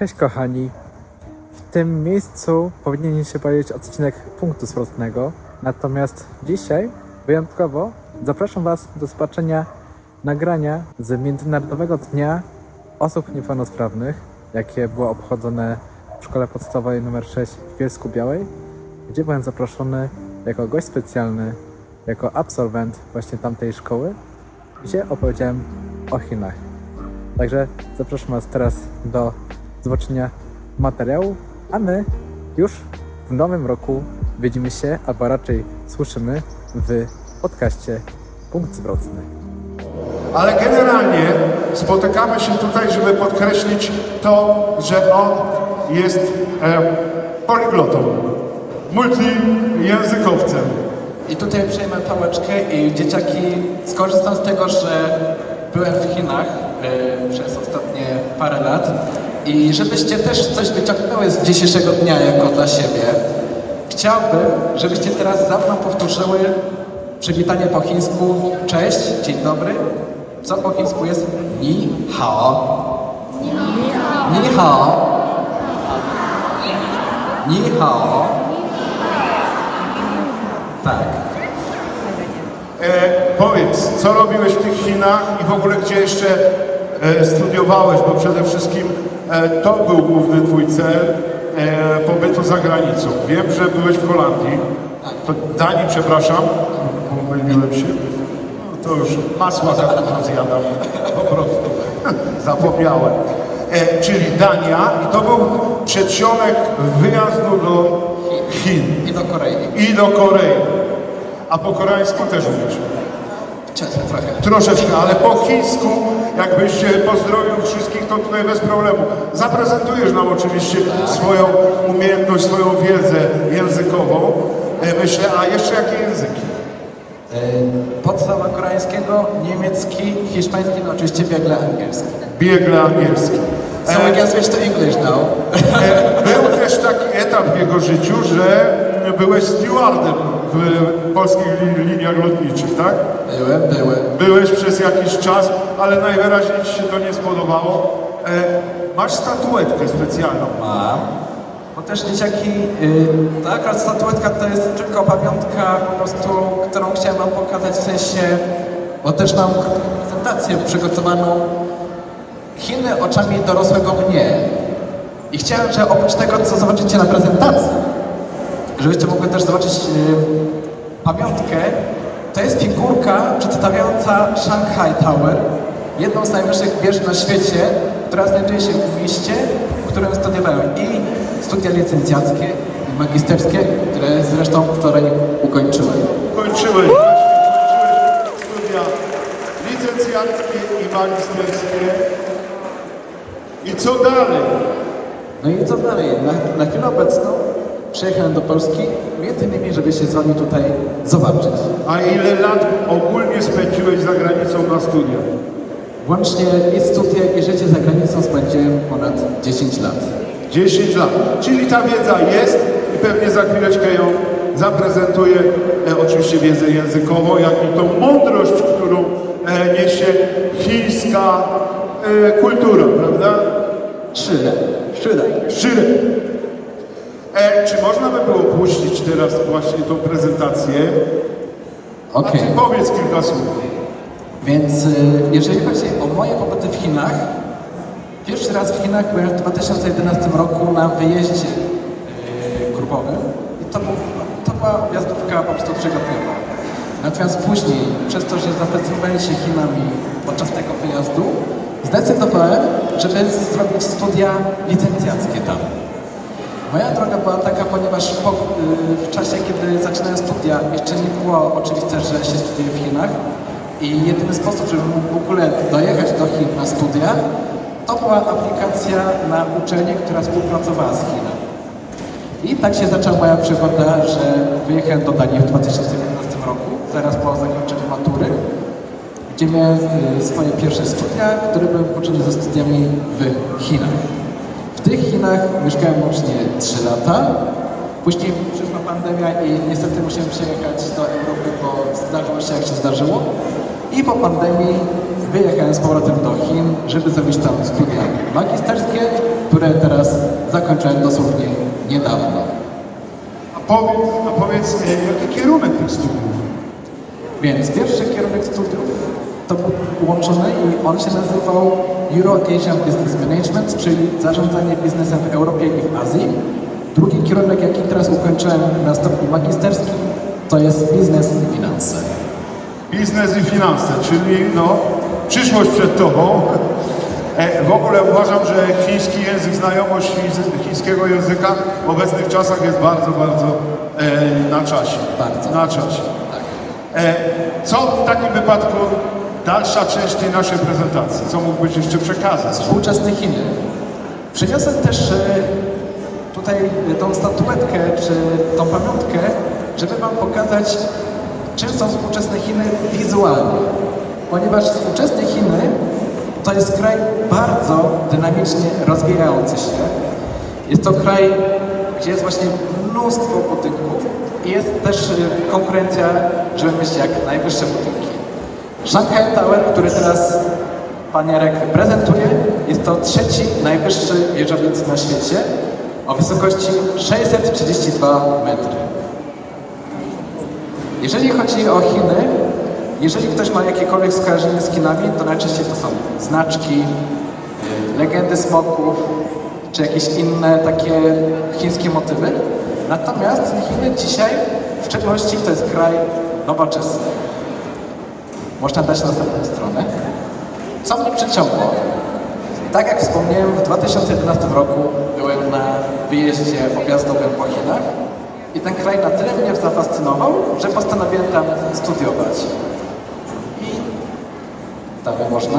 Cześć kochani. W tym miejscu powinien się pojawić odcinek punktu zwrotnego. Natomiast dzisiaj wyjątkowo zapraszam Was do zobaczenia nagrania z Międzynarodowego Dnia Osób Niepełnosprawnych, jakie było obchodzone w szkole podstawowej nr 6 w Bielsku Białej, gdzie byłem zaproszony jako gość specjalny, jako absolwent właśnie tamtej szkoły, gdzie opowiedziałem o Chinach. Także zapraszam Was teraz do zobaczenia materiału, a my już w nowym roku widzimy się, albo raczej słyszymy w podcaście Punkt Zwrotny. Ale generalnie spotykamy się tutaj, żeby podkreślić to, że on jest e, poliglotą, multijęzykowcem. I tutaj przejmę pałeczkę i dzieciaki skorzystam z tego, że byłem w Chinach e, przez ostatnie parę lat i żebyście też coś wyciągnęły z dzisiejszego dnia jako dla siebie, chciałbym, żebyście teraz za mną powtórzyły przywitanie po chińsku cześć, dzień dobry. Co po chińsku jest ni hao. Ni hao. Ni hao. Tak. E, powiedz, co robiłeś w tych Chinach i w ogóle gdzie jeszcze studiowałeś, bo przede wszystkim e, to był główny twój cel e, pobytu za granicą. Wiem, że byłeś w Holandii, to Danii, przepraszam, pomyliłem się. No, to już masła za dużo zjadam, po prostu zapomniałem. E, czyli Dania i to był przedsionek wyjazdu do Chin I do Korei. i do Korei. A po koreańsku też umiesz. Troszeczkę, ale po chińsku, jakbyś się pozdrowił wszystkich, to tutaj bez problemu. Zaprezentujesz nam oczywiście swoją umiejętność, swoją wiedzę językową. E, Myślę, a jeszcze jakie języki? E, Podstawa koreańskiego, niemiecki, hiszpański, no oczywiście biegle angielski. Biegle angielski. So we can switch to English now. E, Był też taki etap w jego życiu, że byłeś stewardem w polskich li- liniach lotniczych, tak? Byłem, byłem. Byłeś przez jakiś czas, ale najwyraźniej ci się to nie spodobało. E, Masz statuetkę specjalną. Mam. Bo też dzieciaki, y, ta akurat statuetka to jest tylko pamiątka po prostu, którą chciałem wam pokazać w sensie, bo też mam prezentację przygotowaną Chiny oczami dorosłego mnie. I chciałem, że oprócz tego, co zobaczycie na prezentacji, żebyście mogli też zobaczyć y, pamiątkę, to jest figurka przedstawiająca Shanghai Tower, jedną z najwyższych wież na świecie, która znajduje się w mieście, w którym studiowałem i studia licencjackie i magisterskie, które zresztą wczoraj ukończyłem. Kończyłeś, właśnie, kończyłeś studia licencjackie i magisterskie. I co dalej? No i co dalej? Na, na chwilę obecną przyjechałem do Polski, między innymi, żeby się z wami tutaj zobaczyć. A ile lat ogólnie spędziłeś za granicą na studiach? Łącznie i studia i życie za granicą spędziłem ponad 10 lat. 10 lat. Czyli ta wiedza jest i pewnie za chwileczkę ją zaprezentuję. E, oczywiście wiedzę językową, jak i tą mądrość, którą e, niesie chińska e, kultura, prawda? Szyle, szyle. Szyle. E, czy można by było puścić teraz właśnie tą prezentację? Okej. ty powiedz kilka słów. Więc y, jeżeli chodzi o moje pobyty w Chinach, pierwszy raz w Chinach byłem w 2011 roku na wyjeździe y, grupowym i to, był, to była wjazdówka po prostu trzygodniowa. Natomiast później, przez to, że zafascynowałem się Chinami podczas tego wyjazdu, zdecydowałem, żeby zrobić studia licencjackie tam. Moja droga była taka, ponieważ po, y, w czasie, kiedy zaczynałem studia, jeszcze nie było oczywiste, że się studiuje w Chinach i jedyny sposób, żeby mógł w ogóle dojechać do Chin na studia, to była aplikacja na uczelnię, która współpracowała z Chinami. I tak się zaczęła moja przygoda, że wyjechałem do Danii w 2011 roku, zaraz po zakończeniu matury, gdzie miałem y, swoje pierwsze studia, które były połączone ze studiami w Chinach. W tych Chinach mieszkałem łącznie 3 lata. Później przyszła pandemia i niestety musiałem przyjechać do Europy, bo zdarzyło się jak się zdarzyło. I po pandemii wyjechałem z powrotem do Chin, żeby zrobić tam studia magisterskie które teraz zakończyłem dosłownie niedawno. A powiedz, a powiedz jaki kierunek tych studiów? Więc pierwszy kierunek studiów to był łączony i on się nazywał Euro-Asian Business Management, czyli zarządzanie biznesem w Europie i w Azji. Drugi kierunek, jaki teraz ukończyłem na stopniu magisterskim, to jest biznes i finanse. Biznes i finanse, czyli no, przyszłość przed tobą. E, w ogóle uważam, że chiński język, znajomość chińs- chińskiego języka w obecnych czasach jest bardzo, bardzo e, na czasie. Bardzo. Na czasie. Tak. E, co w takim wypadku dalsza część tej naszej prezentacji? Co mógłbyś jeszcze przekazać? Współczesne Chiny. Przyniosłem też e, tutaj tą statuetkę, czy tą pamiątkę, żeby Wam pokazać, czym są współczesne Chiny wizualnie. Ponieważ współczesne Chiny to jest kraj bardzo dynamicznie rozwijający się. Jest to kraj, gdzie jest właśnie mnóstwo budynków i jest też e, konkurencja, żeby mieć jak najwyższe budynki. Shanghai Tower, który teraz Pan Jarek prezentuje, jest to trzeci najwyższy wieżowiec na świecie o wysokości 632 metry. Jeżeli chodzi o Chiny, jeżeli ktoś ma jakiekolwiek skojarzenie z Chinami, to najczęściej to są znaczki, y, legendy smoków, czy jakieś inne takie chińskie motywy. Natomiast Chiny dzisiaj, w szczególności to jest kraj nowoczesny. Można dać następną stronę. Co mnie przyciągło? Tak jak wspomniałem, w 2011 roku byłem na wyjeździe objazdowym po Chinach i ten kraj na tyle mnie zafascynował, że postanowiłem tam studiować. I dalej można.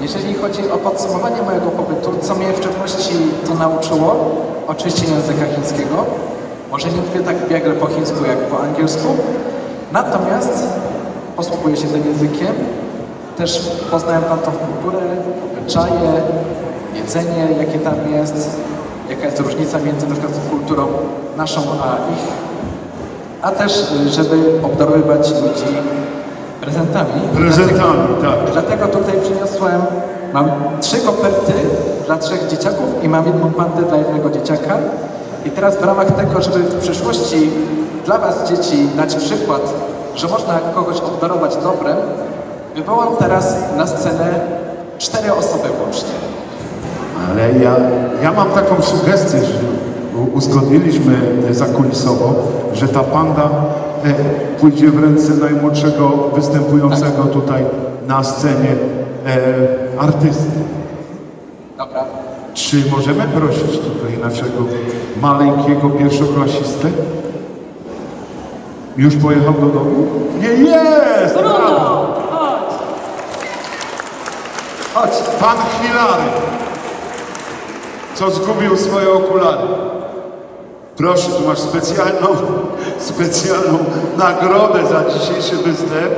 Jeżeli chodzi o podsumowanie mojego pobytu, co mnie w szczególności to nauczyło, oczywiście języka chińskiego, może nie mówię tak biegle po chińsku jak po angielsku, natomiast posługuję się tym językiem, też poznałem tam tą kulturę, obyczaje, jedzenie, jakie tam jest, jaka jest różnica między na przykład kulturą naszą a ich, a też żeby obdarowywać ludzi prezentami. Prezentami, tak. Dlatego tutaj przyniosłem, mam trzy koperty dla trzech dzieciaków i mam jedną pandę dla jednego dzieciaka. I teraz w ramach tego, żeby w przyszłości dla Was dzieci dać przykład, że można kogoś obdarować dobrem, wywołam teraz na scenę cztery osoby łącznie. Ale ja, ja mam taką sugestię, że uzgodniliśmy zakulisowo, że ta panda e, pójdzie w ręce najmłodszego występującego tutaj na scenie e, artysty. Dobra. Czy możemy prosić tutaj naszego maleńkiego pierwszoklasistę? Już pojechał do domu? Nie jest! Brawo! Bruno, chodź. Chodź. Pan Hilary, co zgubił swoje okulary. Proszę, tu masz specjalną, specjalną nagrodę za dzisiejszy występ.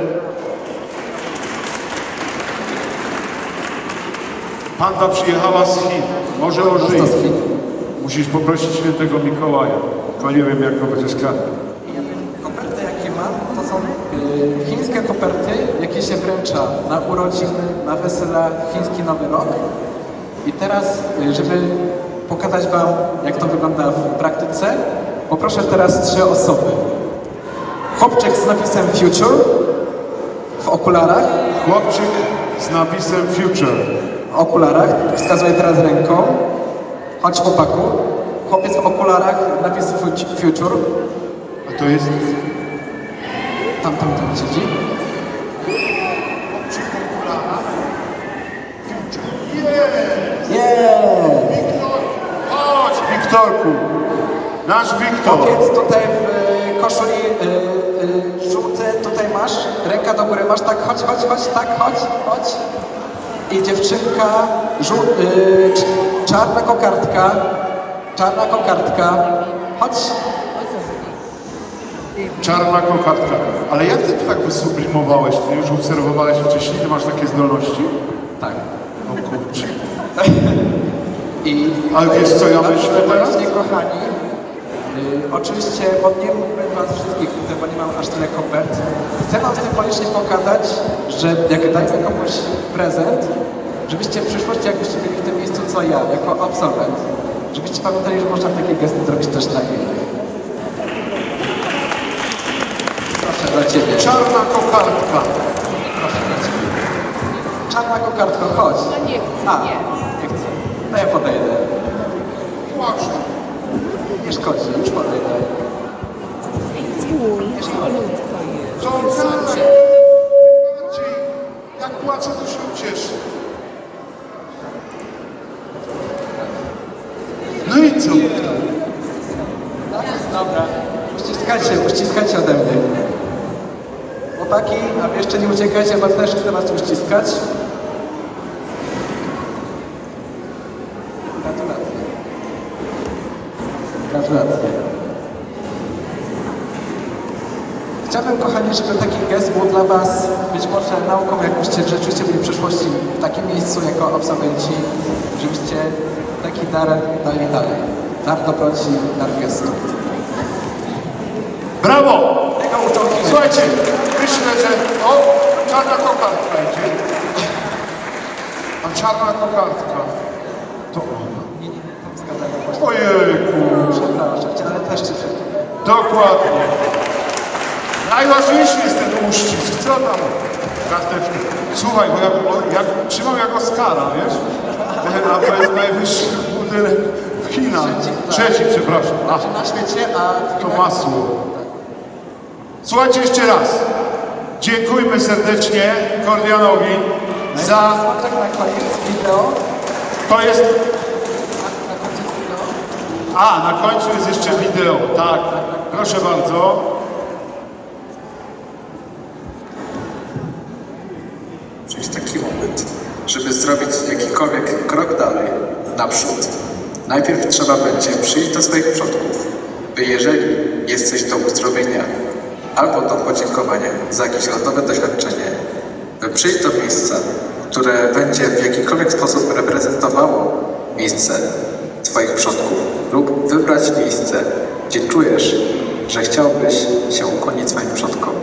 Panda przyjechała z Chin. Może ożyje. Musisz poprosić świętego Mikołaja. To nie wiem, jak go będziesz karmił. Koperty, jakie mam, to są y, chińskie koperty, jakie się wręcza na urodziny, na wesela, chiński Nowy Rok. I teraz, y, żeby pokazać Wam, jak to wygląda w praktyce, poproszę teraz trzy osoby. Chłopczyk z napisem Future w okularach, Chłopczyk z napisem Future. w okularach, wskazuję teraz ręką. Chodź chłopaku. Chłopiec w okularach, napis fu- Future. A to jest Tam, tam, tam siedzi. Yeah! Wiktor, chodź, Wiktorku. Nasz Wiktor. Chłopiec tutaj w y, koszuli y, y, żółty, tutaj masz, ręka do góry masz, tak, chodź, chodź, chodź, tak, chodź, chodź. I dziewczynka, żół, cz- czarna kokardka, czarna kokardka, chodź. Czarna kokardka. Ale jak ty to tak wysublimowałeś? Ty już obserwowałeś wcześniej? Ty masz takie zdolności? Tak. No kurczę. I Ale wiesz, co ja myślę teraz? Kochani, y, oczywiście, bo nie mógłbym was wszystkich tutaj, bo nie mam aż tyle kopert. Chcę wam symbolicznie pokazać, że jak dajemy komuś prezent, żebyście w przyszłości, jakbyście byli w tym miejscu co ja, jako absolwent, żebyście pamiętali, że można takie gesty zrobić też dla innych. Dla Ciebie. Czarna kokardka. Proszę dla Ciebie. Czarna kokardko, chodź. No nie chcę, A, nie. nie chcę. No ja podejdę. Proszę. Nie szkodzi, już podejdę. Jest. Co on Bardziej. Jak płacę, to się ucieszy. No i co? Dobra. Uściskajcie, uściskajcie ode mnie. Chłopaki, a jeszcze nie uciekajcie, bo też chcę was uściskać. Gratulacje. Gratulacje. Chciałbym, kochani, żeby taki gest był dla was być może nauką, jakbyście rzeczywiście byli w przyszłości w takim miejscu jako absolwenci, żebyście taki dar dali dalej. Dar dobroci, dar gestu. Brawo! Chiny. Słuchajcie, myślę, że... O, czarna kokardka idzie. A czarna kokardka to ona. Nie, tam. Ojejku. Przepraszam cię, ale też cię. Dokładnie. Najważniejszy jest ten uścisk. Co tam? Karteczki. Słuchaj, bo jak, jak, trzymam jak Oscara, wiesz? A to jest najwyższy budynek w Chinach. Trzeci, przepraszam. A, Na świecie, a to masło. Słuchajcie jeszcze raz. Dziękujmy serdecznie Kordianowi za... To jest... A, na końcu jest jeszcze wideo. Tak. Proszę bardzo. Przyjść taki moment, żeby zrobić jakikolwiek krok dalej, naprzód. Najpierw trzeba będzie przyjść do swoich przodków, by jeżeli jest coś do uzdrowienia albo do podziękowania za jakieś losowe doświadczenie, by przyjść do miejsca, które będzie w jakikolwiek sposób reprezentowało miejsce Twoich przodków lub wybrać miejsce, gdzie czujesz, że chciałbyś się ukłonić swoim przodkom.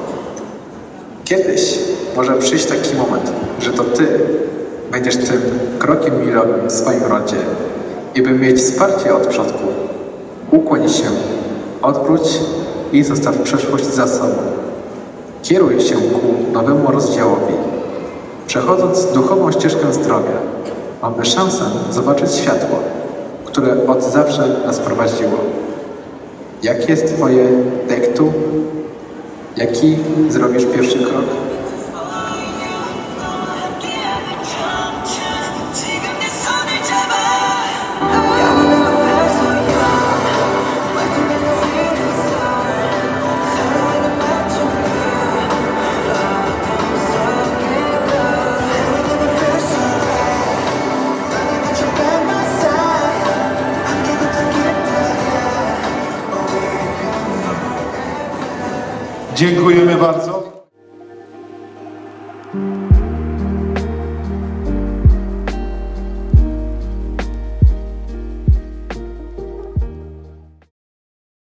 Kiedyś może przyjść taki moment, że to Ty będziesz tym krokiem milowym w swoim rodzie i by mieć wsparcie od przodków, ukłoń się, odwróć i zostaw przeszłość za sobą. Kieruj się ku nowemu rozdziałowi. Przechodząc duchową ścieżkę zdrowia, mamy szansę zobaczyć światło, które od zawsze nas prowadziło. Jakie jest Twoje two? Jaki zrobisz pierwszy krok? Dziękujemy